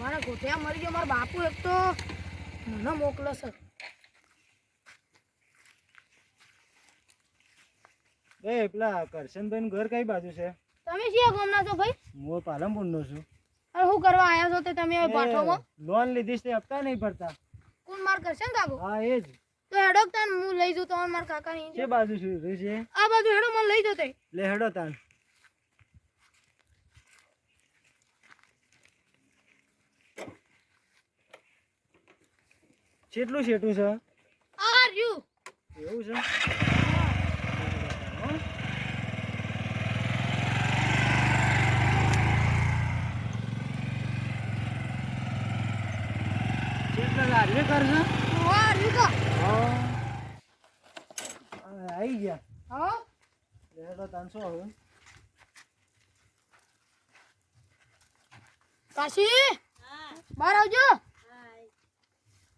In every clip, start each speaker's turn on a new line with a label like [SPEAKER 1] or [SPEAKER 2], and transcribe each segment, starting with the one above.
[SPEAKER 1] મારા ગોઠિયા મરી ગયો મારા બાપુ એક તો મને મોકલો સર
[SPEAKER 2] એ પેલા કરશનભાઈ નું ઘર કઈ બાજુ છે?
[SPEAKER 1] તમે શિયા ગામના છો ભાઈ?
[SPEAKER 2] હું પાલનપુર નો છું.
[SPEAKER 1] અરે શું કરવા આવ્યા છો તે તમે હવે પાઠોમાં?
[SPEAKER 2] લોન લીધી છે હપ્તા નહીં ભરતા.
[SPEAKER 1] કોણ માર કરશે ને કાકો
[SPEAKER 2] હા એ જ.
[SPEAKER 1] તો હેડો તાન હું લઈ જઉં તો મારા કાકાની
[SPEAKER 2] છે બાજુ શું છે?
[SPEAKER 1] આ બાજુ હેડો મને લઈ જતો
[SPEAKER 2] લે હેડો તાન. કેટલું શેઠું છે?
[SPEAKER 1] આર યુ
[SPEAKER 2] એવું છે? લાગે કરશે
[SPEAKER 1] આ રહ્યું કા
[SPEAKER 2] આવી ગયા.
[SPEAKER 1] હા?
[SPEAKER 2] લેડો તાનસો હવે.
[SPEAKER 1] કાશી? બહાર આવજો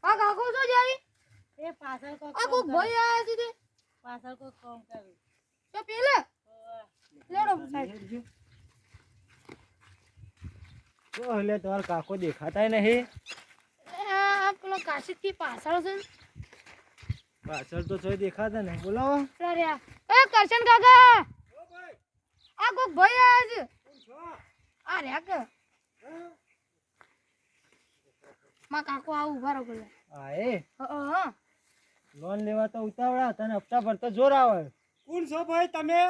[SPEAKER 1] આ કાકો તો જાય
[SPEAKER 3] એ પાછળ કોક
[SPEAKER 1] આ કોક ભાઈ આયા છે તે?
[SPEAKER 3] પાછળ કોક કામ કરે.
[SPEAKER 1] તો પેલે? લેડો સાહેબ
[SPEAKER 2] તો એટલે તમારા કાકો દેખાતા નહીં.
[SPEAKER 1] આ પેલો કાશી થી પાછળ છે.
[SPEAKER 2] પાછળ તો જોઈ દેખાતા નહીં. બોલાવો.
[SPEAKER 1] અરે એ કરશન કાકા! આ કોક ભાઈ આયા છે. આ રે કે? માં કાકો આ ઊભા રહો બોલે.
[SPEAKER 2] હા એ?
[SPEAKER 1] હા હા.
[SPEAKER 2] લોન લેવા તો ઉતાવળા તને હપ્તા ભરતા જોર આવે.
[SPEAKER 4] કોણ છો ભાઈ તમે?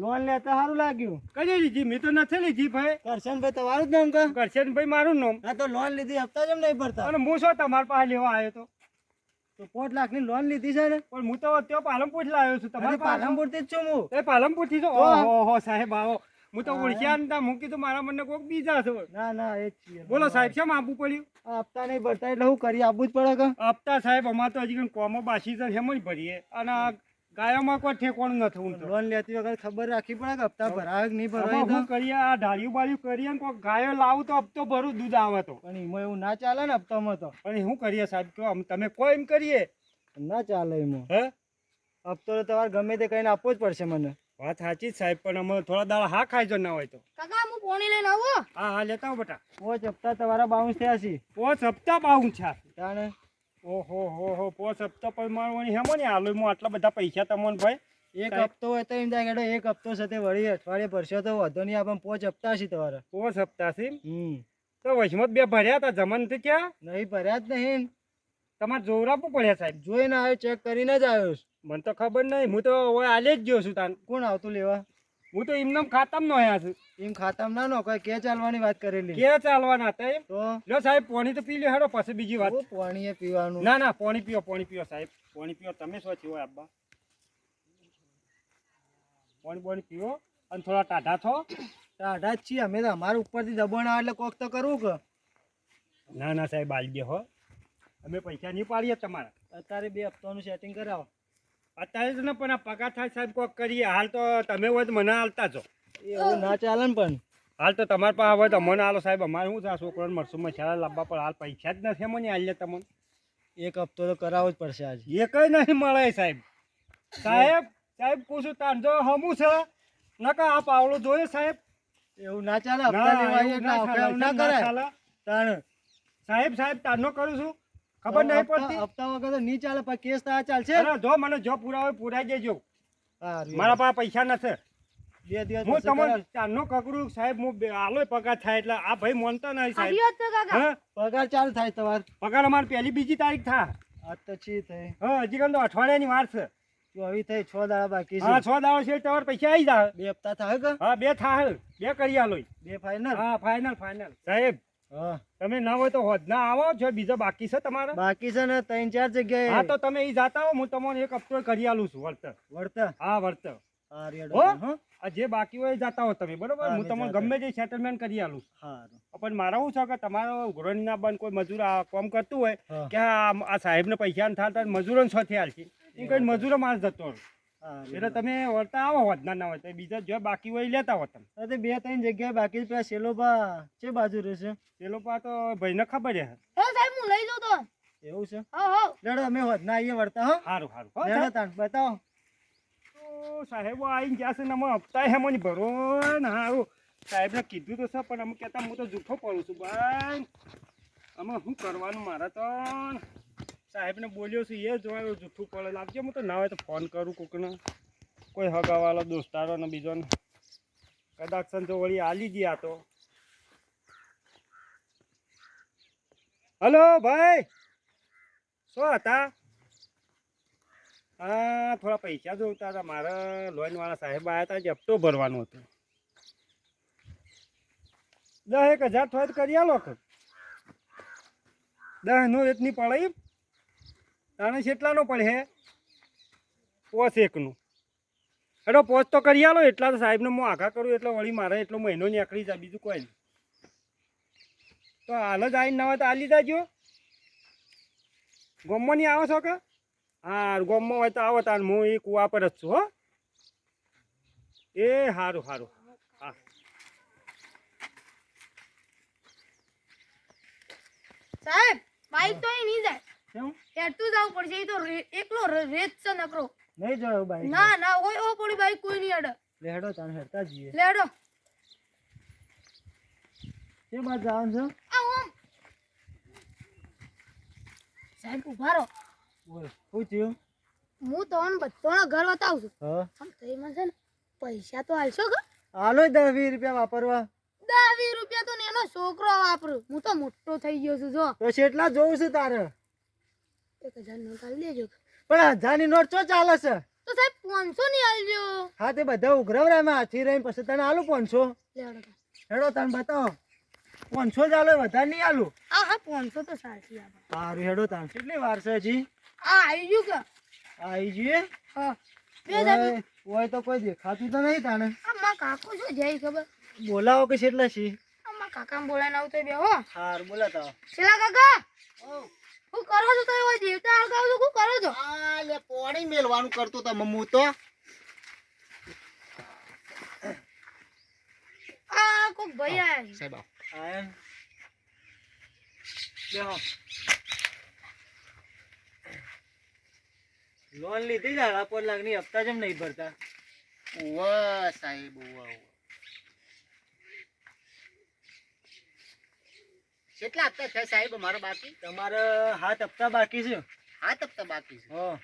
[SPEAKER 2] લોન લેતા સારું લાગ્યું.
[SPEAKER 4] કઈ લીધી? મેં તો નથી લીધી ભાઈ.
[SPEAKER 2] કરશનભાઈ તમારું જ નામ કા?
[SPEAKER 4] કરશનભાઈ મારું નામ.
[SPEAKER 2] હા તો લોન લીધી હપ્તા જેમ નહીં ભરતા?
[SPEAKER 4] અને હું શું તમારા પાસે લેવા આવ્યો તો?
[SPEAKER 2] તો લાખની લોન લીધી છે ને?
[SPEAKER 4] પણ હું તો અત્યારે પાલનપુર લાવ્યો છું.
[SPEAKER 2] તમારે પાલનપુરથી જ છું હું.
[SPEAKER 4] એ પાલનપુરથી છો ઓહો હો સાહેબ આવો. હું તો ઓળખ્યા નતા હું કીધું મારા મને કોઈક બીજા છે.
[SPEAKER 2] ના ના એ જ
[SPEAKER 4] બોલો સાહેબ કેમ આપવું પડ્યું?
[SPEAKER 2] હપ્તા નહીં ભરતા એટલે હું કરી આપવું જ પડે કે?
[SPEAKER 4] હપ્તા સાહેબ અમારે તો હજી કોમો બાસી છે હેમ જ ભરીએ? અને આ ગાયોમાં કોઈ ઠેકોણું નથી હું તો.
[SPEAKER 2] લોન લેતી વખત ખબર રાખવી પડે કે હપ્તા ભરાવે કે નહીં ભરાય તો?
[SPEAKER 4] કરીએ આ ઢાળિયું બાળિયું કરીએ ને કોઈ ગાયો લાવું તો હપ્તો ભરું દૂધ આવે તો.
[SPEAKER 2] પણ એમાં એવું ના ચાલે ને હપ્તામાં તો.
[SPEAKER 4] પણ શું કરીએ સાહેબ? કહો તમે કોઈ એમ કરીએ?
[SPEAKER 2] ના ચાલે એમાં.
[SPEAKER 4] હે?
[SPEAKER 2] હપ્તો તો તમારે ગમે તે કહીને આપવો જ પડશે મને.
[SPEAKER 4] વાત સાચી જ સાહેબ પણ અમે થોડા દાડા હા ખાઈ જો ના હોય તો.
[SPEAKER 1] કાકા હું પોણી લઈને આવો
[SPEAKER 4] હા. હા લેતા આવો બેટા.
[SPEAKER 2] પોચ હપ્તા તમારા બાઉન્સ થયા છે.
[SPEAKER 4] પોચ હપ્તા બાઉન્સ છે.
[SPEAKER 2] તાણે?
[SPEAKER 4] ઓહો હો હો પોચ હપ્તા પર મારવાની હેમો ને હાલો હું આટલા બધા પૈસા તમને ભાઈ.
[SPEAKER 2] એક હપ્તો હોય તો એમ થાય કે એક હપ્તો સાથે વળી અઠવાડિયે ભરશો તો વધો નહીં આપણને પોચ હપ્તા છે તમારા.
[SPEAKER 4] પોચ હપ્તા છે
[SPEAKER 2] હમ.
[SPEAKER 4] તો વચમાં બે ભર્યા હતા જમનથી ક્યાં?
[SPEAKER 2] નહીં ભર્યા જ નહીં.
[SPEAKER 4] તમારે જોર આપવું પડ્યા સાહેબ.
[SPEAKER 2] જોઈને આવ્યો ચેક કરીને જ આવ્યો છું.
[SPEAKER 4] મને તો ખબર નહીં. હું તો હવે આલે જ ગયો છું તાન.
[SPEAKER 2] કોણ આવતું લેવા?
[SPEAKER 4] હું તો એમને ખાતામાં નો આવ્યા છું.
[SPEAKER 2] એમ ખાતામાં ના નો કોઈ કે ચાલવાની વાત કરેલી?
[SPEAKER 4] કે ચાલવાના હતા એમ?
[SPEAKER 2] તો?
[SPEAKER 4] લો સાહેબ પાણી તો પી લ્યો હેડો પછી બીજી વાત.
[SPEAKER 2] પાણીએ પીવાનું.
[SPEAKER 4] ના ના પાણી પીઓ પાણી પીઓ સાહેબ. પાણી પીઓ તમે શું છો આબ્બા પાણી પાણી પીવો અને થોડા ટાઢા થો.
[SPEAKER 2] ટાઢા જ છીએ. અમે તો અમારા ઉપરથી દબાણ આવે એટલે કોક તો કરવું કે.
[SPEAKER 4] ના ના સાહેબ આલી દે હો. અમે પૈસા નહીં પાડીએ તમારા.
[SPEAKER 2] અત્યારે બે હપ્તાનું સેટિંગ કરાવો.
[SPEAKER 4] અત્યારે જ ને પણ આ પગાર થાય સાહેબ કોક કરીએ. હાલ તો તમે હોય તો મને હાલતા છો
[SPEAKER 2] એવું ના ચાલે ને પણ.
[SPEAKER 4] હાલ તો તમારા પાસે હોય તો મને હાલો સાહેબ અમારે શું છે? આ છોકરાને મળશું મસાલા લાવવા પણ હાલ પૈસા જ નથી મને હાલ તમને.
[SPEAKER 2] એક હપ્તો તો કરાવવો જ પડશે આજે.
[SPEAKER 4] એક જ નહીં મળે સાહેબ. સાહેબ સાહેબ પૂછું તાંજો હમું છે? નકા આ પાવડો જોઈએ સાહેબ.
[SPEAKER 2] એવું ના ચાલે હપ્તા લેવા
[SPEAKER 4] ના?
[SPEAKER 2] તાણ.
[SPEAKER 4] સાહેબ સાહેબ તારનો કરું છું. ખબર નહીં પડતી.
[SPEAKER 2] હપ્તા વગર તો નહીં ચાલે પણ કેસ થયા ચાલશે.
[SPEAKER 4] જો મને જો પુરાવો પુરાઈ દેજો. મારા પાસે પૈસા નથી.
[SPEAKER 2] બે દિવસ
[SPEAKER 4] હું તમને
[SPEAKER 2] કરાવ.
[SPEAKER 4] કકડું સાહેબ હું બે- પગાર થાય એટલે આ ભાઈ માનતા નહીં સાહેબ.
[SPEAKER 1] આજી વાત છે કાકા.
[SPEAKER 4] હા?
[SPEAKER 2] પગાર ચાલુ થાય તમારે.
[SPEAKER 4] પગાર અમારે પહેલી બીજી તારીખ થાય
[SPEAKER 2] આજ તો છી થઈ.
[SPEAKER 4] હા હજી કાલ તો અઠવાડિયાની વાર છે.
[SPEAKER 2] ચોવી થઈ છ દાડા બાકી
[SPEAKER 4] હા
[SPEAKER 2] છ
[SPEAKER 4] દાડો છે તમારે પૈસા આવી જાય
[SPEAKER 2] બે હપ્તા થાય
[SPEAKER 4] હા બે થાય બે કરી આલોય.
[SPEAKER 2] બે ફાઇનલ
[SPEAKER 4] હા ફાઇનલ ફાઇનલ સાહેબ તમે ના હોય તો હોદના આવો છો બીજો બાકી છે તમારે?
[SPEAKER 2] બાકી છે ને ત્રણ ચાર
[SPEAKER 4] હા
[SPEAKER 2] જગ્યાએ
[SPEAKER 4] તો તમે એ જાતા હો હું તમને એક હપ્તો કરી આલું છું વળતર
[SPEAKER 2] વળતા
[SPEAKER 4] હા વળતર
[SPEAKER 2] હા
[SPEAKER 4] હો?
[SPEAKER 2] હો.
[SPEAKER 4] આ જે બાકી હોય જતા હો તમે બરોબર?
[SPEAKER 2] હું
[SPEAKER 4] તમને ગમે તે સેટલમેન્ટ કરી આલું છું. પણ મારા શું છે કે તમારો ના બંધ કોઈ મજૂર આ કામ કરતું હોય કે આ સાહેબ ને પૈસા ને થતા મજૂરોને થયા છે. એ કઈ મજૂરો માર જતો રહે. એટલે તમે વળતા આવો હોત ના હોય તો બીજા જો બાકી હોય લેતા હોત તમે.
[SPEAKER 2] હા, બે ત્રણ જગ્યાએ બાકી છે. પેલા સેલોપા છે બાજુ રહેશે.
[SPEAKER 4] સેલોપા તો ભાઈને ખબર છે
[SPEAKER 1] હે સાહેબ હું લઈ જાઉં તો.
[SPEAKER 2] એવું છે?
[SPEAKER 1] હા હા.
[SPEAKER 2] લડો અમે હોદના આવીએ વળતા હો.
[SPEAKER 4] સારું સારું હો
[SPEAKER 2] લેડો. તાણ બતાવો.
[SPEAKER 4] તો સાહેબો આવીને ગયા છે ને અમે હપ્તા હેમો મને ભરો ને હારું. સાહેબને કીધું તો છે પણ અમે કહેતા હું તો જૂઠો પડું છું. ભાઈ અમે શું કરવાનું મારે તો? સાહેબને બોલ્યો છું એ જોયો જૂઠું પડે. લાગજો, હું તો ના હોય તો ફોન કરું કોકને. કોઈ હગાવાળો દોસ્તારો ને બીજોને. કદાચ સંજો વળી આલી ગયા તો. હલો, ભાઈ! શું હતા? હા, થોડા પૈસા જોતા હતા. મારા લોનવાળા સાહેબ આવ્યા હતા, જે હપ્તો ભરવાનો હતો. દસ એક હજાર થોડા કરી આલો કે. દસ નો એટલી પડે તાણે પડે હે. પોસ એકનું. એટલે પોસ તો કરી આલો, એટલા તો સાહેબને હું આઘા કરું, એટલે વળી મારે એટલો મહિનો નીકળી જાય, બીજું કોઈ નહીં. તો હાલ જ આવીને હોય તો આલી જાજો ગોમમાં નહીં આવો છો કે? હા ગોમમાં હોય તો આવો તાર હું એ કુવા પર જ છું, હો. એ સારું સારું હા.
[SPEAKER 1] સાહેબ, બાઈક તો નહીં જાય.
[SPEAKER 2] કેમ?
[SPEAKER 1] તું જાવ પડશે એ તો એકલો રેત છે નકરો.
[SPEAKER 2] નહીં જોયું બાઈક?
[SPEAKER 1] ના ના ઓય ઓ પડી બાઈક કોઈ નહીં અડે
[SPEAKER 2] લેડો તાન હેડતા જઈએ.
[SPEAKER 1] લેડો.
[SPEAKER 2] એ બાદ જાવ છે?
[SPEAKER 1] આ ઓમ સાહેબ ઊભા રહો.
[SPEAKER 2] બોલ થયું?
[SPEAKER 1] હું તમને બધાના ઘર બતાવું છું.
[SPEAKER 2] હા.
[SPEAKER 1] આમ તો એમાં છે ને પૈસા તો હાલશો કે?
[SPEAKER 2] હાલો દસ વીસ રૂપિયા વાપરવા.
[SPEAKER 1] દસ વીસ રૂપિયા તો એનો છોકરો વાપરું. હું તો મોટો થઈ ગયો છું જો.
[SPEAKER 2] તો કેટલા જોઉં છું તારે.
[SPEAKER 1] એક હજાર નોટ દેજો.
[SPEAKER 2] પણ હજારની નોટ ચો ચાલે છે?
[SPEAKER 1] તો સાહેબ પાંચસો ની આલજો.
[SPEAKER 2] હા તે બધા ઉઘરાવરા એમાં હાથી રહીને પછી તને આલુ પાંચસો. હેડો તને બતાવો. પાંચસો જ આલો વધારે નહીં આલુ.
[SPEAKER 1] હા હા પાંચસો તો સાચી
[SPEAKER 2] સારું હેડો તાન કેટલી વાર છે હજી?
[SPEAKER 1] હા આવી ગયું કે?
[SPEAKER 2] આવી જઈએ
[SPEAKER 1] હા.
[SPEAKER 2] ઓય તો કોઈ દેખાતું તો નહીં તાને
[SPEAKER 1] આ માં કાકો શું જાય ખબર?
[SPEAKER 2] બોલાવો કે કેટલા છે
[SPEAKER 1] આ માં કાકા બોલાને આવતો બે હો.
[SPEAKER 2] હાર બોલાતા
[SPEAKER 1] છેલા કાકા? શું કરો છો તો એવા દેવતા હળગાવ છો શું કરો છો
[SPEAKER 5] આ પોણી મેલવાનું કરતો તો મમ્મુ તો.
[SPEAKER 1] આ કોક ભાઈ આયા
[SPEAKER 5] સાહેબ.
[SPEAKER 2] આયન બેહો. લોન લીધી છે હાડા લાખની હપ્તા જેમ નહીં ભરતા.
[SPEAKER 5] ઉવ્વ સાહેબ ઉવ્વ ઉવ્વ. કેટલા હપ્તા થયા સાહેબ મારો બાકી?
[SPEAKER 2] તમારે હાથ હપ્તા બાકી છે.
[SPEAKER 5] હાથ હપ્તા બાકી છે.
[SPEAKER 2] હા.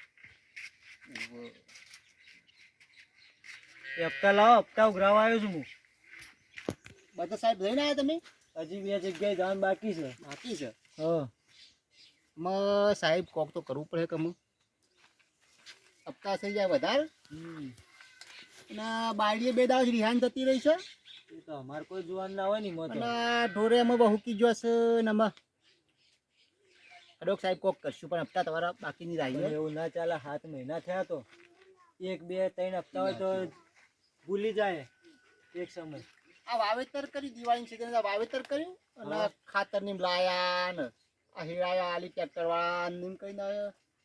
[SPEAKER 2] એ હપ્તા લાવો હપ્તા ઉઘરાવા આવ્યો છું હું.
[SPEAKER 5] બધા સાહેબ લઈને આવ્યા તમે?
[SPEAKER 2] હજી બે જગ્યાએ જવાનું બાકી છે.
[SPEAKER 5] બાકી છે?
[SPEAKER 2] હા.
[SPEAKER 5] મ સાહેબ કોક તો કરવું પડે કમ હપ્તા થઈ જાય વધારે. અને બાળીએ બે દાવ રિહાન થતી રહી છે?
[SPEAKER 2] એ તો અમારે કોઈ જોવાનું ના હોય ને
[SPEAKER 5] ઢોરે અમે બહુ કીજો હશે ને અડોક સાહેબ કોક કરશું પણ હપ્તા તમારા બાકી નહીં
[SPEAKER 2] પણ એવું ના ચાલે સાત મહિના થયા તો. એક બે ત્રણ હપ્તા હોય તો ભૂલી જાય એક સમય.
[SPEAKER 5] આ વાવેતર કરી દિવાળી સિઝન વાવેતર કર્યું? અને ખાતરની લાયા ને આ હિરાયા આલી ટ્રેક્ટર વાળા ને કઈ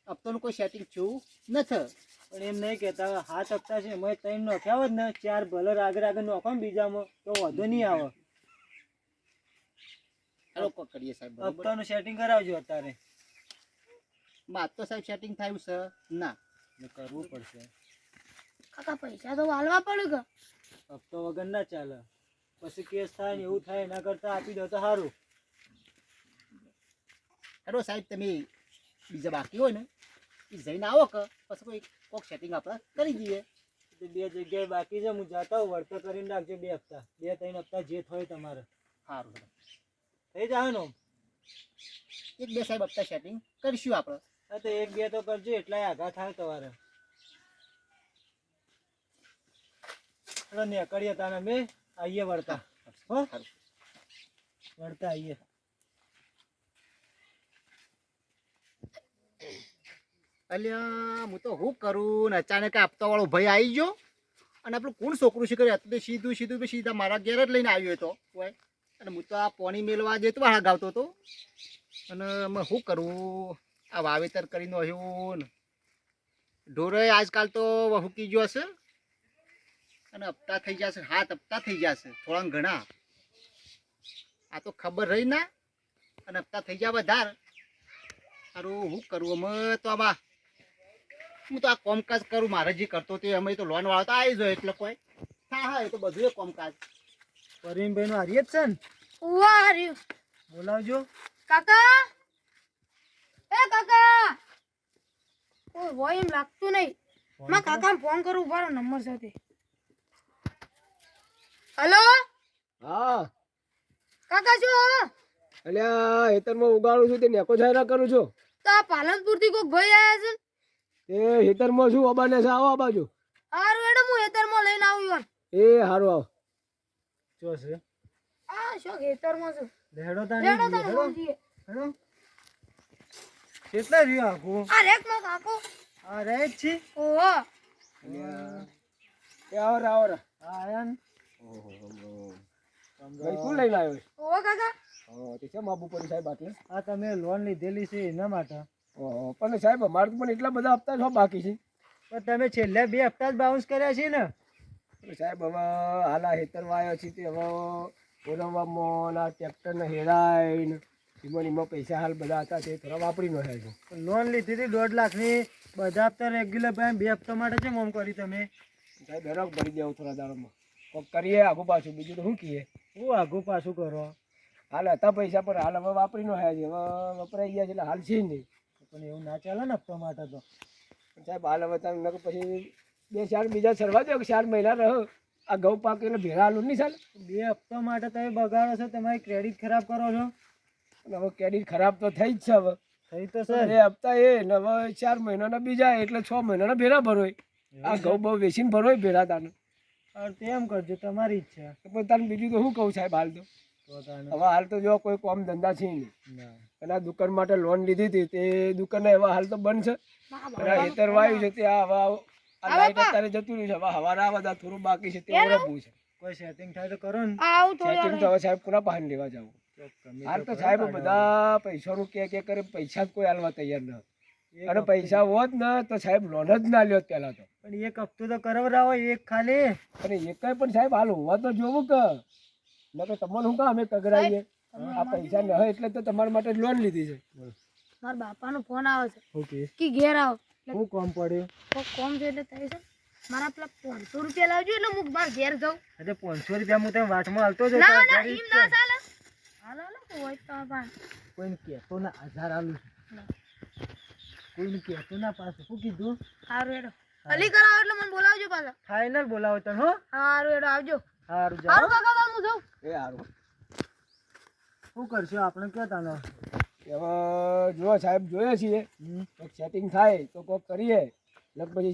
[SPEAKER 5] હપ્તાનું કોઈ સેટિંગ થયું નથી.
[SPEAKER 2] પણ એમ નહીં કહેતા હાથ હપ્તા છે એમાં ત્રણ નોખ્યા હોત ને ચાર ભલર આગળ આગળ નોખો ને બીજામાં તો વધુ નહીં આવે.
[SPEAKER 5] હેલો કોક કરીએ સાહેબ
[SPEAKER 2] હપ્તાનું સેટિંગ કરાવજો અત્યારે.
[SPEAKER 5] બાદ તો સાહેબ સેટિંગ થયું છે. ના.
[SPEAKER 2] કરવું પડશે.
[SPEAKER 1] કાકા પૈસા તો હાલવા પડે કે?
[SPEAKER 2] હપ્તો વગર ના ચાલે. પછી કેસ થાય ને એવું થાય એના કરતા આપી દો તો સારું.
[SPEAKER 5] હેલો સાહેબ તમે બીજા બાકી હોય ને એ જઈને આવો કે? પછી કોઈ કોક સેટિંગ આપણે કરી દઈએ.
[SPEAKER 2] તો બે જગ્યાએ બાકી છે હું જાતા હું વળતર કરીને રાખજો બે હપ્તા. બે ત્રણ હપ્તા જે થાય તમારે.
[SPEAKER 5] સારું.
[SPEAKER 2] થઈ જાય ને
[SPEAKER 5] એક બે સાહેબ હપ્તા સેટિંગ કરીશું આપણે.
[SPEAKER 2] હા તો એક બે તો કરજો એટલા આઘા થાય તમારે. ને કરીએ તાને મેં આવીએ વળતા. હો? વળતા આવીએ
[SPEAKER 5] અલ્યા હું તો હું કરું ને? અચાનક આપતા વાળો ભાઈ આવી ગયો. અને આપણું કોણ છોકરું છે? કરે હતું સીધું સીધું સીધા મારા ઘેર જ લઈને આવ્યો હતો કોઈ અને હું તો આ પોણી મેળવા જતો હા ગાવતો હતો અને અમે શું કરવું આ વાવેતર કરીને આવ્યું ને. ઢોરે આજકાલ તો હુકી ગયો હશે. અને હપ્તા થઈ જશે હાથ હપ્તા થઈ જશે થોડા ઘણા. આ તો ખબર રહી ના. અને હપ્તા થઈ ગયા વધારે. સારું હું કરું અમે તો આમાં? હું તો આ કોમકાજ કરું, મારે જે કરતો તે અમે તો લોન વાળો તો આવી જાય એટલે કોઈ. હા હા, એ તો બધું કોમકાજ.
[SPEAKER 2] પરવીનભાઈ નું હારીએ જ છે ને?
[SPEAKER 1] ઉવા
[SPEAKER 2] બોલાવજો.
[SPEAKER 1] કાકા? એ કાકા! કોઈ હોય એમ લાગતું નહીં. માં કાકા ફોન કરું ઊભા નંબર સાથે. હલો?
[SPEAKER 6] હા.
[SPEAKER 1] કાકા શું
[SPEAKER 6] અલ્યા હેતરમાં ઉગાડું છું તે નેકો જાહેરા કરું છું.
[SPEAKER 1] તો આ પાલનપુરથી કોઈક ભાઈ આવ્યા છે
[SPEAKER 6] તે હેતરમાં શું અબાને છે? આવો આ બાજુ.
[SPEAKER 1] હારું મેડમ હું હેતરમાં લઈને આવ્યો
[SPEAKER 6] એ હારું આવ.
[SPEAKER 2] શું છે.
[SPEAKER 1] આ શું ખેતરમાં છું?
[SPEAKER 2] લેડો તાણી લેડો
[SPEAKER 1] ફોન કરીએ.
[SPEAKER 2] કેટલા રહ્યો આખું?
[SPEAKER 1] આ રેકમાં કાકો.
[SPEAKER 2] આ રહે છે?
[SPEAKER 1] ઓહો.
[SPEAKER 6] એ આવો રે, આવો રે.
[SPEAKER 2] આ આયા ને?
[SPEAKER 6] ભાઈ શું લઈ લાવ્યો?
[SPEAKER 1] ઓહો કાકા.
[SPEAKER 6] હા, તે છે માબુ પડી સાહેબ આટલે.
[SPEAKER 2] આ તમે લોન લીધેલી છે એના માટે.
[SPEAKER 6] ઓહો, પણ સાહેબ અમારે પણ એટલા બધા હપ્તા છો બાકી છે.
[SPEAKER 2] પણ તમે છેલ્લે બે હપ્તા જ બાઉન્સ કર્યા છે ને?
[SPEAKER 6] પણ સાહેબ હવે હાલા હેતર આવ્યો છે તે હવે ઓરવામાં ના ટ્રેક્ટરને હેરાઈને એમાં એમાં પૈસા હાલ બધા હતા તે થોડા વાપરી નો છે
[SPEAKER 2] લોન લીધી હતી દોઢ લાખની. બધા હપ્તા રેગ્યુલર ભાઈ બે હપ્તા માટે છે મોમ કરી તમે?
[SPEAKER 6] સાહેબ દરક ભરી દેવું થોડા દાડામાં. કોક કરીએ આગુ પાછું બીજું તો શું કહીએ?
[SPEAKER 2] હું આગું પાછું કરો?
[SPEAKER 6] હાલ હતા પૈસા પણ હાલ હવે વાપરી નો છે. હવે વપરાઈ ગયા છે એટલે હાલ છે નહીં.
[SPEAKER 2] પણ એવું ના ચાલે ને હપ્તા માટે તો.
[SPEAKER 6] સાહેબ હાલ હવે તમે પછી બે ચાર બીજા સરવા દો ચાર મહિના રહો. આ ઘઉં પાક એટલે ભેળા આલુ નહીં ચાલે.
[SPEAKER 2] બે હપ્તા માટે તમે બગાડો છો તમારી ક્રેડિટ ખરાબ કરો છો?
[SPEAKER 6] અને હવે ક્રેડિટ ખરાબ તો થઈ જ છે હવે.
[SPEAKER 2] થઈ તો સર એ
[SPEAKER 6] હપ્તા એ ને હવે ચાર મહિનાના બીજા એટલે છ મહિનાના ભેળા ભરોય. આ ઘઉં બહુ વેચીને ભરોય ભેળા તાને
[SPEAKER 2] તેમ કરજો તમારી ઈચ્છા.
[SPEAKER 6] તો પણ તાને બીજું તો શું કહું સાહેબ હાલ તો. હવે હાલ તો જો કોઈ કોમ ધંધા છે નહીં.
[SPEAKER 2] ના.
[SPEAKER 6] અને આ દુકાન માટે લોન લીધી હતી તે દુકાન એવા હાલ તો બંધ છે. હેતર વાયુ છે તે આ હવે આ- લાઈટ અત્યારે જતું રહ્યું છે હવે હવારે આ બધા થોડું બાકી છે તે ઓળખવું છે.
[SPEAKER 2] કોઈ સેટિંગ થાય તો કરો ને.
[SPEAKER 1] આવું થોડું
[SPEAKER 6] સેટિંગ તો હવે સાહેબ પૂરા પાહન લેવા જાવ? હાલ તો સાહેબ બધા પૈસાનું કે કે કરે પૈસા જ કોઈ હાલવા તૈયાર ન અને પૈસા હોત ને તો સાહેબ લોન જ ના લ્યો પેલા તો.
[SPEAKER 2] પણ એક હપ્તો તો કરાવરાવો એક ખાલી.
[SPEAKER 6] અને કઈ પણ સાહેબ હાલ હોવા તો જોવું કે. નકર તમને શું કામ અમે કગરાઈએ આ પૈસા ન હોય એટલે તો તમારા માટે લોન લીધી છે.
[SPEAKER 1] મારા બાપાનો ફોન આવે છે.
[SPEAKER 2] ઓકે.
[SPEAKER 1] કે ઘેર આવો.
[SPEAKER 2] શું કોમ પડ્યું?
[SPEAKER 1] કોમ છે એટલે થાય છે. મારા પેલા પાંચસો રૂપિયા લાવજો એટલે હું મારા ઘેર જાઉં.
[SPEAKER 2] એટલે પાંચસો રૂપિયા હું તમે વાટમાં હાલતો જ
[SPEAKER 1] ના. ના એમ ના ચાલે. હાલો હાલો હોય તો પણ
[SPEAKER 2] કોઈને કહેતો ના હજાર આલું. કોઈને કહેતો ના પાસે શું કીધું?
[SPEAKER 1] સારું એડો અલી કરાવો એટલે મને બોલાવજો પાછા.
[SPEAKER 2] ફાઇનલ બોલાવો તને હો.
[SPEAKER 1] સારું એડો આવજો.
[SPEAKER 2] સારું જાઓ.
[SPEAKER 1] સારું કાકા હું જાઉં.
[SPEAKER 6] એ સારું
[SPEAKER 2] શું કરશું? આપણે ક્યાં તાનો
[SPEAKER 6] હવે જો સાહેબ જોઈએ છીએ કોઈક સેટિંગ થાય તો કોક કરીએ. લગભગ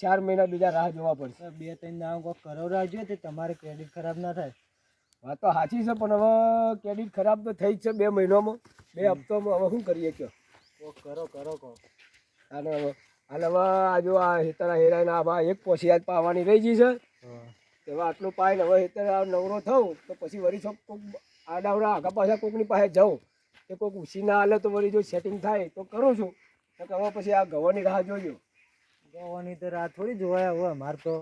[SPEAKER 6] ચાર મહિના બીજા રાહ જોવા પડશે.
[SPEAKER 2] બે ત્રણ દાવ કોક કરાવરાજો તે તમારે ક્રેડિટ ખરાબ ના થાય.
[SPEAKER 6] વાત તો સાચી છે પણ હવે ક્રેડિટ ખરાબ તો થઈ જ છે બે મહિનામાં. બે હપ્તામાં હવે શું કરીએ કયો?
[SPEAKER 2] કોક કરો કરો કોક.
[SPEAKER 6] અને હવે અને હવે આ જો આ હેતરા હેરાના આમાં એક પોસી આજ પાવાની રહી ગઈ છે. એવા આટલું પાય હવે હેતર આ નવરો થઉં તો પછી વરી છોક કોક આડાવડા આગા પાછા કોકની પાસે જાઉં. એ કોઈક ઉછી ના હાલે તો વળી જો સેટિંગ થાય તો કરું છું. તો હવે પછી આ ગવાની રાહ જોજો
[SPEAKER 2] ગવાની તો રાહ થોડી જોવાય હવે અમાર તો.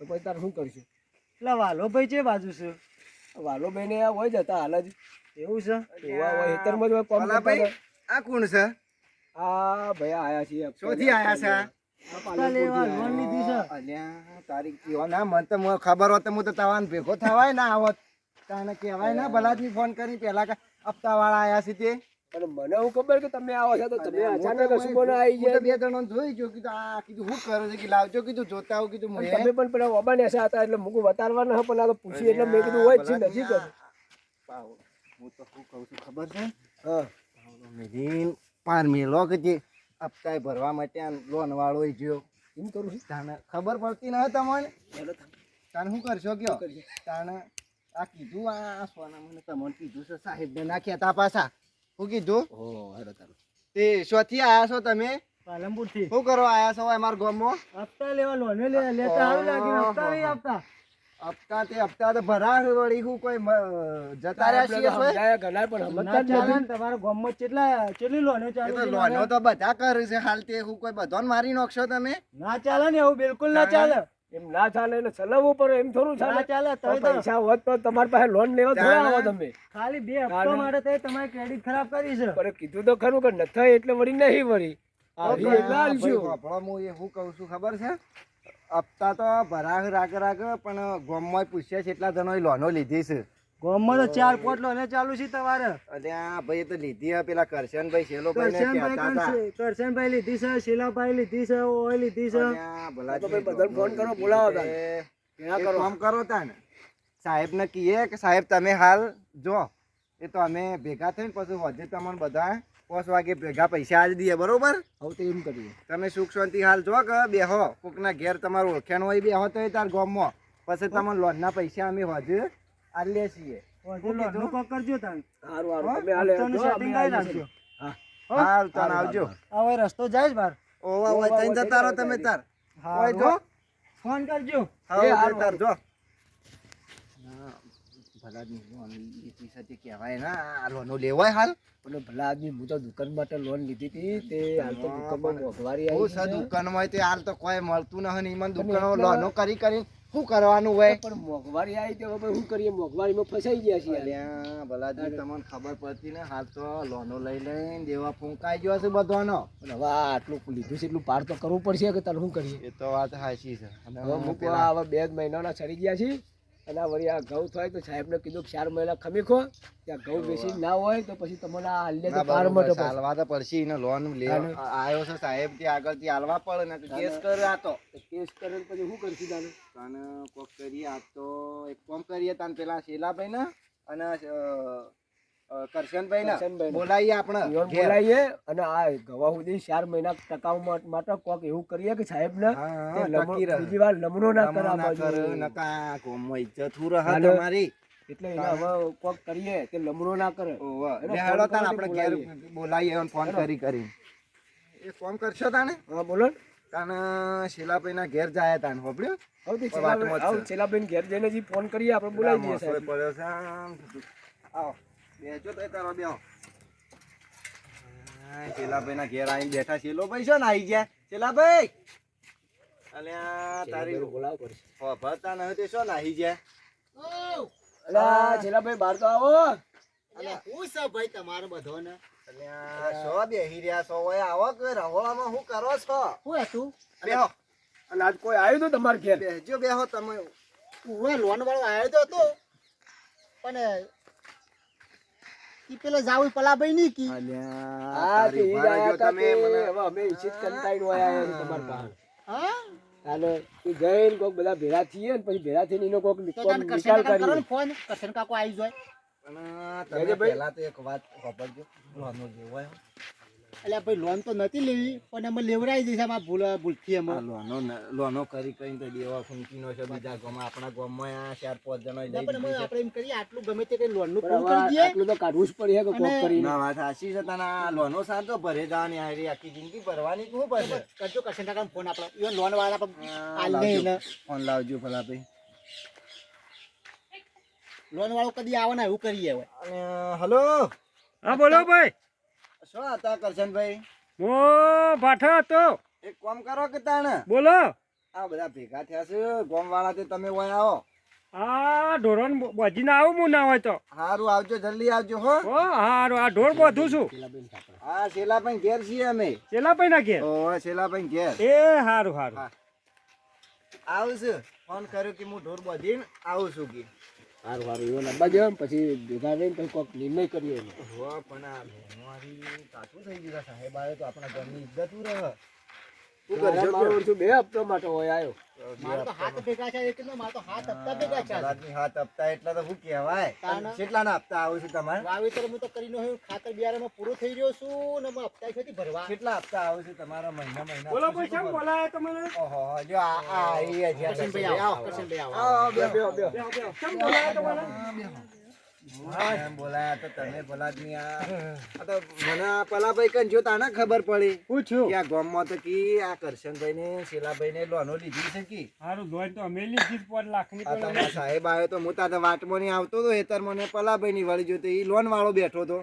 [SPEAKER 6] તો પછી તારે શું કરશું?
[SPEAKER 2] એટલે વાલોભાઈ છે બાજુ છે.
[SPEAKER 6] વાલોભાઈ ને આ હોય જતા હાલ જ.
[SPEAKER 2] એવું છે?
[SPEAKER 6] એવા હોય હેતરમાં જ હોય કોમ
[SPEAKER 5] આ કોણ છે?
[SPEAKER 6] આ ભાઈ આયા છીએ.
[SPEAKER 5] શોથી આયા છે? ખબર હોત તો હું તો તવાન ભેગો થવાય ના આવત તાને કહેવાય ના ભલાદમી ફોન કરી પેલા કે હપ્તા વાળા આયા છે તે.
[SPEAKER 6] અને મને હું ખબર કે તમે આવો છો તો તમે અચાનક બોલો આવી
[SPEAKER 5] હું
[SPEAKER 6] જાય
[SPEAKER 5] બે જણો જોઈ જો કીધું આ કીધું શું કરો છે? કે લાવજો કીધું જોતા આવું કીધું મને
[SPEAKER 6] તમે પણ પેલા ઓબાને એસા હતા એટલે મૂકું વતારવાના પણ આ તો પૂછી એટલે મેં કીધું હોય જ છે નજીક જ
[SPEAKER 5] હું તો શું કહું છું ખબર છે?
[SPEAKER 6] હા.
[SPEAKER 5] મેં પાર મેલો કે જે હપ્તા ભરવા માટે લોન વાળો ય જ્યો
[SPEAKER 6] એમ કરું છું.
[SPEAKER 5] તાને ખબર પડતી ન તમને? તાને શું કરશો કયો? તાને આ કીધું આ સોના મને તમને કીધું છે સાહેબને ના કહેતા પાછા. શું કીધું?
[SPEAKER 6] ઓ હારો તારો
[SPEAKER 5] તે શોથી આયા છો તમે?
[SPEAKER 2] પાલનપુરથી
[SPEAKER 5] શું કરો આયા છો અમારા ગામમાં?
[SPEAKER 2] હપ્તા લેવા લોન લેતા સારું લાગે હપ્તા નહીં આપતા.
[SPEAKER 5] હપ્તા તે હપ્તા તો ભરા વળી શું કોઈ જતા રહ્યા છીએ
[SPEAKER 6] આપણે તો
[SPEAKER 5] કોઈ?
[SPEAKER 6] સમજાયા ઘણા પણ સમજતા
[SPEAKER 2] ચાલે
[SPEAKER 6] નથી.
[SPEAKER 2] ને તમારા ગામમાં કેટલા કેટલી લોનો
[SPEAKER 5] એ તો લોનો તો બધા કરે છે હાલ તે હું કોઈ બધાને મારી નાખશો તમે?
[SPEAKER 2] ના ચાલે ને એવું બિલકુલ ના. ચાલે.
[SPEAKER 6] એમ ના ચાલે એટલે ચલાવવું પડે એમ થોડું ચાલે.
[SPEAKER 2] ચાલે
[SPEAKER 6] પૈસા હોત તો તમારી પાસે લોન લેવા થોડા આવો તમે.
[SPEAKER 2] ખાલી બે હપ્તા માટે તે તમારી ક્રેડિટ ખરાબ કરી છે.
[SPEAKER 6] પણ કીધું તો ખરું કે ન થાય એટલે વળી નહીં વળી. આવી એટલે
[SPEAKER 5] હું એ શું કહું છું ખબર છે?
[SPEAKER 7] હપ્તા તો ભરાહ રાખ રાખ પણ ગોમમાં પૂછ્યા છે એટલા જણોએ લોનો લીધી છે.
[SPEAKER 2] તો ચાર પાંચ લોને ચાલુ છે તમારે.
[SPEAKER 7] અને ભાઈ તો લીધી હે પેલા કરશનભાઈ શેલોભાઈ ને
[SPEAKER 2] કરશનભાઈ
[SPEAKER 7] કહેતા હતા.
[SPEAKER 2] કરશનભાઈ લીધી છે શીલાભાઈ લીધી છે ઓય લીધી છે.
[SPEAKER 7] અને
[SPEAKER 6] તો ભાઈ બધાને ફોન કરો, બોલાવો.
[SPEAKER 7] એ
[SPEAKER 6] કરો.
[SPEAKER 7] તાન. સાહેબને કહીએ કે સાહેબ તમે હાલ જો એ તો અમે ભેગા થઈને પછી હોજે તમને બધા. પાંચ વાગે ભેગા પૈસા આજ દઈએ બરોબર?
[SPEAKER 6] હવે તો એમ કરીએ.
[SPEAKER 7] તમે સુખ શાંતિ હાલ જો કે બેહો. કોકના ઘેર તમારું ઓળખાણ હોય બેહો તો તાર ગામમાં. પછી તમને લોનના પૈસા અમે હોજે. આલીએ છીએ.
[SPEAKER 2] લોનનું કોક કરજો
[SPEAKER 6] તમે હારું
[SPEAKER 7] હારું.
[SPEAKER 6] તમે
[SPEAKER 2] આલે
[SPEAKER 6] જો, અમે
[SPEAKER 2] કરી. નાખજો.
[SPEAKER 7] હાલ તને આવજો.
[SPEAKER 2] આ રસ્તો જાય જ બાર?
[SPEAKER 7] ઓવા ઓવા તઈ જતા રહો તમે તાર. ઓય જો.
[SPEAKER 2] ફોન કરજો.
[SPEAKER 7] હા
[SPEAKER 6] હાલ
[SPEAKER 7] તાર જો. છે કહેવાય ના. આ લોનો લેવાય હાલ.
[SPEAKER 6] અને ભલા આદમી હું તો દુકાન માટે લોન લીધી હતી તે હાલ તો દુકાનમાં મોંઘવારી આવી
[SPEAKER 7] છે
[SPEAKER 6] છે.
[SPEAKER 7] દુકાનમાં તે હાલ તો કોઈ મળતું ન હોય ને ઈમન દુકાનો લોનો કરી કરી. શું કરવાનું હોય?
[SPEAKER 6] પણ મોંઘવારી આવી તો હવે શું કરીએ? મોંઘવારીમાં ફસાઈ ગયા છીએ
[SPEAKER 7] અલ્યા ભલાજી તમને ખબર પડતી ને હાલ તો લોનો લઈ લઈને દેવા ફૂંકાઈ ગયો છે બધાનો.
[SPEAKER 6] પણ હવે આટલું લીધું છે એટલું પાર તો કરવું પડશે કે તારે શું કરીએ?
[SPEAKER 7] એ તો વાત સાચી છે.
[SPEAKER 6] હવે
[SPEAKER 7] હું
[SPEAKER 6] મૂકવા
[SPEAKER 7] પેલા
[SPEAKER 6] હવે બે જ મહિનાના ચડી ગયા છે અને આ વળી આ ઘઉં થાય તો સાહેબને કીધું કે ચાર મહિના ખમી ખો. ત્યાં ઘઉં બેસી ના હોય તો પછી તમને આ હલ્લે તો પાર
[SPEAKER 7] બરોબર હાલવા તો પડશે એને લોન લે. આવ્યો છે સાહેબથી આગળથી હાલવા પડે ને કેસ કરે આ તો.
[SPEAKER 6] કેસ કરે પછી શું કરશું તાને
[SPEAKER 7] તને કોક કરીએ આ તો એક કોમ કરીએ તાને પેલા શેલાભાઈ ને અને કરશનભાઈ બોલાવીએ આપણે ઘેર.
[SPEAKER 6] બોલાવીએ અને આ ગવા સુધી ચાર મહિના ટકાવવા માટે કોક એવું કરીએ કે
[SPEAKER 7] સાહેબ ને.
[SPEAKER 6] બીજી વાર લમણો ના કરે આ
[SPEAKER 7] ના
[SPEAKER 6] બાજુ.
[SPEAKER 7] કરે, નકા ગામમાં ઇજ્જત હું રહે તમારી
[SPEAKER 6] એટલે એને હવે કોક કરીએ કે લમણો ના કરે
[SPEAKER 7] હેડો આપણે ઘેર
[SPEAKER 6] બોલાવીએ.
[SPEAKER 7] બોલાવીએ અને ફોન કરી કરી એ ફોન કરશો તાને
[SPEAKER 6] હા બોલો ને.
[SPEAKER 7] તાન શીલાભાઈ ના ઘેર જાય તાને
[SPEAKER 6] હવે
[SPEAKER 7] છે.
[SPEAKER 6] છેલ્લાભાઈને ઘેર જઈને જી ફોન કરીએ આપણે બોલાવી દઈએ સાહેબ.
[SPEAKER 7] આવો તારો બેહો. હા, ના ઘેર આવીને બેઠા શીલોભાઈ છો ને આવી ગયા? શીલાભાઈ! અલ્યા તારી
[SPEAKER 6] બોલાવો પડશે
[SPEAKER 7] હોભળતા ન તે શું નાહી ગયા?
[SPEAKER 6] અલા છેલ્લાભાઈ બહાર તો આવો.
[SPEAKER 5] અલ્યા હું છે ભાઈ તમારો બધાને?
[SPEAKER 7] અલ્યા સો બેહી રહ્યા સો ઓય આવો કે રહોળામાં શું કરો છો?
[SPEAKER 5] હું
[SPEAKER 7] બેહો.
[SPEAKER 6] અને આજ કોઈ આવ્યું તો તમારે ઘેર?
[SPEAKER 7] બેહજો બેહો તમે.
[SPEAKER 5] હું લોન વાળો આવ્યો તો. હતો પણ ઈ પેલો જાવું પલાભાઈ નહીં કી.
[SPEAKER 7] અલ્યા
[SPEAKER 6] હા તે ઈ જ
[SPEAKER 7] ભારે
[SPEAKER 6] આયા
[SPEAKER 7] જો
[SPEAKER 6] તા
[SPEAKER 7] તમે મને
[SPEAKER 6] હવે અમે ઈચ્છિત કંટાળીને આયા છીએ તમારા પાસે
[SPEAKER 5] હા?
[SPEAKER 6] ચાલો તું જઈને કોક બધા ભેગા થઈએ ને પછી ભેગા થઈને એનો કોક નિકાલ
[SPEAKER 5] કરો ને ફોન. કરશન કાકો આવી જાય.
[SPEAKER 7] પણ તમે પહેલા તો એક વાત લોનો લેવો હોય
[SPEAKER 5] એટલે ભાઈ લોન તો નથી લેવી પણ અમે લેવડાવી દઈશ આમાં ભૂલ ભૂલથી અમે.
[SPEAKER 7] લોનો લોનો કરી કરીને તો દેવા ફૂંકીનો છે બીજા ગામમાં આપણા ગામમાં આ ચાર પાંચ જણા
[SPEAKER 5] પણ. આપણે એમ કરીએ આટલું ગમે તે કઈ
[SPEAKER 6] લોનનું
[SPEAKER 5] પૂરું કરી દઈએ.
[SPEAKER 6] આટલું તો કાઢવું જ પડે કે કોક કરી
[SPEAKER 7] ના વાત સાચી છે તને આ લોનો સાચો ભરે જવાની હારી આખી જિંદગી ભરવાની શું ભરે?
[SPEAKER 5] કરજો કશે ના કામ ફોન આપણો. ઈવન લોન વાળા પણ
[SPEAKER 7] ફોન લાવજો ભલા ભાઈ.
[SPEAKER 5] લોન વાળો કદી આવે ને એવું કરીએ હવે.
[SPEAKER 7] અને હલો?
[SPEAKER 4] હા બોલો ભાઈ.
[SPEAKER 7] શું હતા કરશનભાઈ.
[SPEAKER 4] હું ભાઠા હતો
[SPEAKER 7] એક કોમ કરો કે તાણ?
[SPEAKER 4] બોલો.
[SPEAKER 7] આ બધા ભેગા થયા છે ગામ વાળા તે તમે ઓય આવો.
[SPEAKER 4] હા ઢોરણ બજીને આવું હું ના હોય તો.
[SPEAKER 7] હારું આવજો જલ્દી આવજો હો.
[SPEAKER 4] ઓ હારું આ ઢોર બધું છું
[SPEAKER 7] હા શેલાભાઈ ઘેર છીએ અમે.
[SPEAKER 4] ચેલા ભાઈ ના ઘેર?
[SPEAKER 7] ઓ શેલાભાઈ ઘેર.
[SPEAKER 4] એ હારું હારું.
[SPEAKER 7] હા. આવું છું. ફોન કર્યો કે હું ઢોર બધીને આવું છું કે.
[SPEAKER 6] સારું સારું એવો લંબા જેવા પછી ભેગા રહીને પછી કોક નિર્ણય કરીએ
[SPEAKER 7] પણ આ બેનવારી કાચું થઈ ગયું. સાહેબ આવે તો આપણા ઘરની ઇજ્જત રહે
[SPEAKER 6] બે હપ્તા માટે હોય આવ્યો
[SPEAKER 5] મારો તો હાથ ભેગા છે એક મારો તો હાથ હપ્તા છે
[SPEAKER 7] બળદની હાથ હપ્તા એટલે તો શું કહેવાય?
[SPEAKER 5] તાના?
[SPEAKER 7] કેટલાના હપ્તા આવે છે તમારે?
[SPEAKER 5] વાવેતર હું તો કરીને હું ખાતર બિયારણમાં પૂરો થઈ રહ્યો છું ને હું હપ્તા છે ભરવા?
[SPEAKER 7] છે
[SPEAKER 4] બોલાય
[SPEAKER 7] છે. તો તમે આ. તો મને પલાભાઈ કન જો તાને ખબર પડી.
[SPEAKER 4] પૂછ્યું
[SPEAKER 7] કે આ ગામમાં તો કી આ કરશનભાઈ ને શીલાભાઈ ને લોનો લીધી છે કી?
[SPEAKER 4] તો અમે લીધી પાંચ પણ
[SPEAKER 7] સાહેબ આવ્યો તો હું તારે વાટમાં નહીં આવતો તો હેતર મને પલાભાઈ ની વળી જોતો એ લોન વાળો બેઠો હતો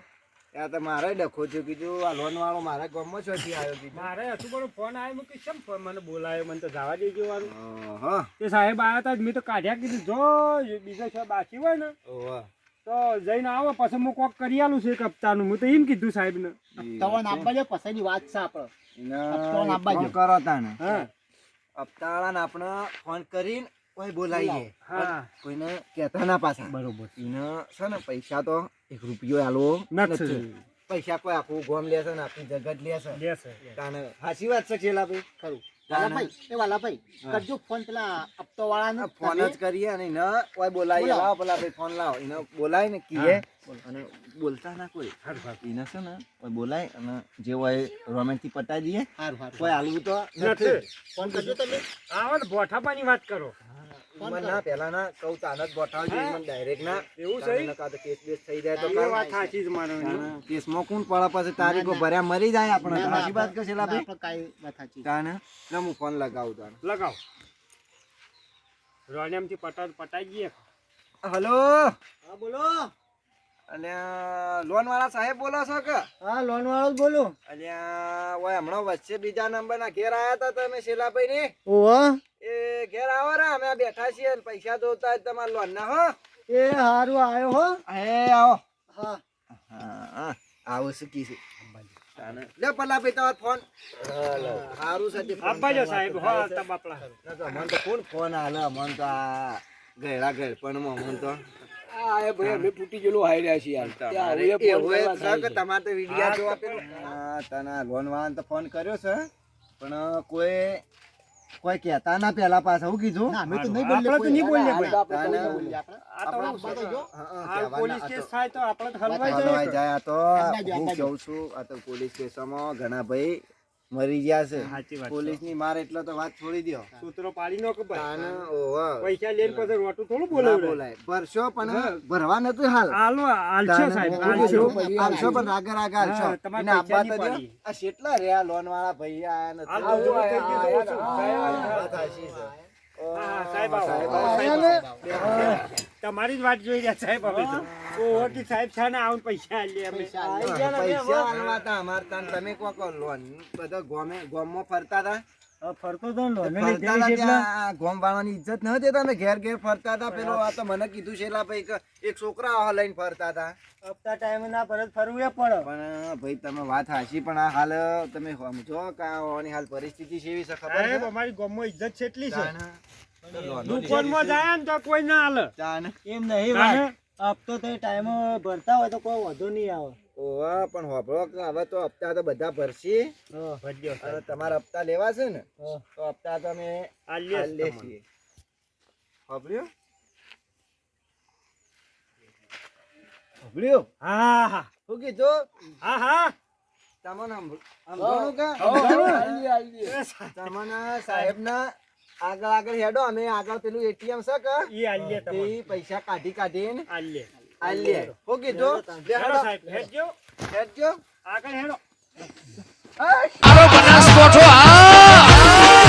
[SPEAKER 7] ત્યાં તો મારે ડખો થયો કીધું આ લોન વાળો મારા ગામમાં ચોથી આવ્યો કીધું.
[SPEAKER 4] મારે હતું પણ ફોન આવ્યો મૂકી કેમ ફોન મને બોલાયો? મને તો જવા દેજો વાળું
[SPEAKER 7] હા
[SPEAKER 4] તે સાહેબ આવ્યા હતા મેં તો કાઢ્યા કીધું જો બીજો છ બાકી હોય ને.
[SPEAKER 7] ઓહો.
[SPEAKER 4] તો જઈને આવો પછી હું કોક કરી આલું છું એક હપ્તાનું. હું તો એમ કીધું સાહેબ ને
[SPEAKER 5] તવણ આપવા પછી પછીની વાત છે આપણે.
[SPEAKER 7] એના
[SPEAKER 5] હપ્તો લાવવા
[SPEAKER 7] ફોન
[SPEAKER 5] જો.
[SPEAKER 7] કરો તાને.
[SPEAKER 4] હા.
[SPEAKER 7] હપ્તાવાળાને આપણે ફોન કરીને કોઈ બોલાવીએ
[SPEAKER 4] હા.
[SPEAKER 7] કોઈને કહેતા ના પાછા.
[SPEAKER 4] બરોબર
[SPEAKER 7] એને છે ને પૈસા તો એક રૂપિયો આલવો
[SPEAKER 4] નથી.
[SPEAKER 7] નથી. પૈસા કોઈ આખું ગોમ લેશે ને આખું જગત લેશે
[SPEAKER 4] લેશે
[SPEAKER 7] તાને સાચી વાત છે છેલ્લા ભાઈ
[SPEAKER 5] ખરું. વાલાભાઈ એ વાલાભાઈ કરજો ફોન પેલા આપતો વાળાને
[SPEAKER 7] ફોન જ કરીએ અને કોઈ બોલાવીએ
[SPEAKER 5] બોલાવો.
[SPEAKER 7] લાવો પેલા ભાઈ ફોન લાવો. એને બોલાય ને કીએ. અને બોલતા ના કોઈ.
[SPEAKER 4] હારું.
[SPEAKER 7] એને છે ને બોલાય અને જે હોય રોમેન્ટિક પટાઈ દઈએ.
[SPEAKER 5] હારું હારું.
[SPEAKER 7] કોઈ હાલવું તો
[SPEAKER 4] નથી.
[SPEAKER 5] ફોન કરજો તમે.
[SPEAKER 4] આવો ને બોઠાપાની વાત કરો.
[SPEAKER 7] મને ના પહેલા ના કહું તાન જ બોટાવજો મને ડાયરેક્ટ ના.
[SPEAKER 4] એવું છે?
[SPEAKER 7] નકા તો કેસ બેસ થઈ જાય તો
[SPEAKER 4] એ વાત સાચી જ માનો
[SPEAKER 7] તાને કેસમાં કોણ પડે પછી તારીખો ભર્યા મરી જાય આપણે
[SPEAKER 5] ના, ના,
[SPEAKER 7] સાચી વાત કરશે લા ભાઈ.
[SPEAKER 5] આપણે વાત સાચી
[SPEAKER 7] તાને હું ફોન લગાવું તાને
[SPEAKER 4] લગાવો. રોણિયામથી પટા પટાઈ ગઈએ
[SPEAKER 7] હલો?
[SPEAKER 5] હા બોલો.
[SPEAKER 7] અલ્યા લોન વાળા સાહેબ બોલો છો કે?
[SPEAKER 5] હા લોન વાળો જ બોલું.
[SPEAKER 7] અલ્યા ઓય હમણાં વચ્ચે બીજા નંબર ના ઘેર આયા હતા તમે શેલાભાઈ ને
[SPEAKER 5] ઓહો.
[SPEAKER 7] એ ઘેર આવો રે અમે બેઠા છીએ પૈસા જોતા તમારે તમારા લોન ના હો.
[SPEAKER 5] એ હારું આવ્યો હો.
[SPEAKER 7] એ આવો.
[SPEAKER 5] હા.
[SPEAKER 7] હા આવું શું કીધું? લે પલા ભાઈ તમારો ફોન. સારું છે તે
[SPEAKER 4] સાહેબ હો
[SPEAKER 7] કોણ ફોન આલે? મને તો આ ગયડા ગયડપણમાં મને તો.
[SPEAKER 6] આ ભાઈ અમે તૂટી ગયેલું હાઈ રહ્યા છીએ યાર.
[SPEAKER 7] તમારે તો વીડિયો જોવા તને લોન વાળાને તો ફોન કર્યો છે પણ કોઈ કોઈ કહેતા ના પહેલા પાછા હું કીધું?
[SPEAKER 5] અમે તો નહીં બોલીએ
[SPEAKER 4] તો નહીં.
[SPEAKER 5] આપણે બોલીએ આપણે.
[SPEAKER 4] આ તો હાલ પોલીસ કેસ થાય તો આપણે હલવાઈ
[SPEAKER 7] હલવાઈ
[SPEAKER 4] જાય.
[SPEAKER 7] જાય તો. હું કહું છું આ તો પોલીસ કેસમાં ઘણા ભાઈ મરી ગયા છે
[SPEAKER 4] સાચી વાત
[SPEAKER 7] પોલીસની માર એટલો તો વાત છોડી દો
[SPEAKER 4] સૂત્રો પાડી નો કે પૈસા લઈને પછી રોટું થોડું બોલાવે
[SPEAKER 7] બોલાય ભરશો પણ ભરવા નતું હાલ
[SPEAKER 4] હાલો હાલશો સાહેબ હાલશો
[SPEAKER 7] હાલશો પણ રાગે રાગે હાલશો.
[SPEAKER 4] તમારે
[SPEAKER 7] આપવા તો. આ કેટલા રહ્યા લોન વાળા ભાઈ આયા નથી.
[SPEAKER 4] તો
[SPEAKER 7] વાત
[SPEAKER 4] સાહેબ. તમારી જ વાટ જોઈ રહ્યા સાહેબ હવે તો. ઓટી સાહેબ છે ને આવું પૈસા આલીએ અમે.
[SPEAKER 5] પૈસા
[SPEAKER 7] પૈસા આલવા તા અમારે તાન તમે કોક લોન બધા ગોમે ગોમમાં ફરતા હતા?
[SPEAKER 2] ફરતો
[SPEAKER 7] તો ગોમ વાળાની ઇજ્જત ન દેતા ને ઘેર ઘેર ફરતા હતા. પેલો આ તો મને કીધું છે એલા ભાઈ એક છોકરા લઈને ફરતા હતા.
[SPEAKER 2] હપ્તા ટાઈમે ના પરત ફરવું એ પડે
[SPEAKER 7] પણ ભાઈ તમે વાત હાચી પણ આ હાલ તમે સમજો કે આ હાલ પરિસ્થિતિ છે ખબર
[SPEAKER 4] સાહેબ
[SPEAKER 7] છે
[SPEAKER 4] અમારી ગામમાં ઇજ્જત છે.
[SPEAKER 7] તો
[SPEAKER 4] દુકાનમાં જાય ને તો કોઈ ના હાલ.
[SPEAKER 2] એમ નહીં હપ્તો તો ટાઈમે ભરતા હોય તો કોઈ વધુ નહીં આવે.
[SPEAKER 7] ઓવા પણ હોભળો કે હવે તો હપ્તા તો બધા ભરશી. અને તમારા હપ્તા લેવા છે ને તો હપ્તા તમે લે છીએ. હોભળ્યું? હોભળ્યું?
[SPEAKER 4] હા હા.
[SPEAKER 7] શું કીધું?
[SPEAKER 4] હા હા.
[SPEAKER 7] તમને. તમને સાહેબના આગળ આગળ હેડો અમે આગળ પેલું એટીએમ છે કે? પૈસા કાઢી કાઢીને
[SPEAKER 4] આલીએ
[SPEAKER 7] આલે હો કીધો
[SPEAKER 4] હેડો સાહેબ હેડજો.
[SPEAKER 7] હેડજો.
[SPEAKER 4] આગળ હેડો.
[SPEAKER 7] આરો બનાસ કોઠો આ.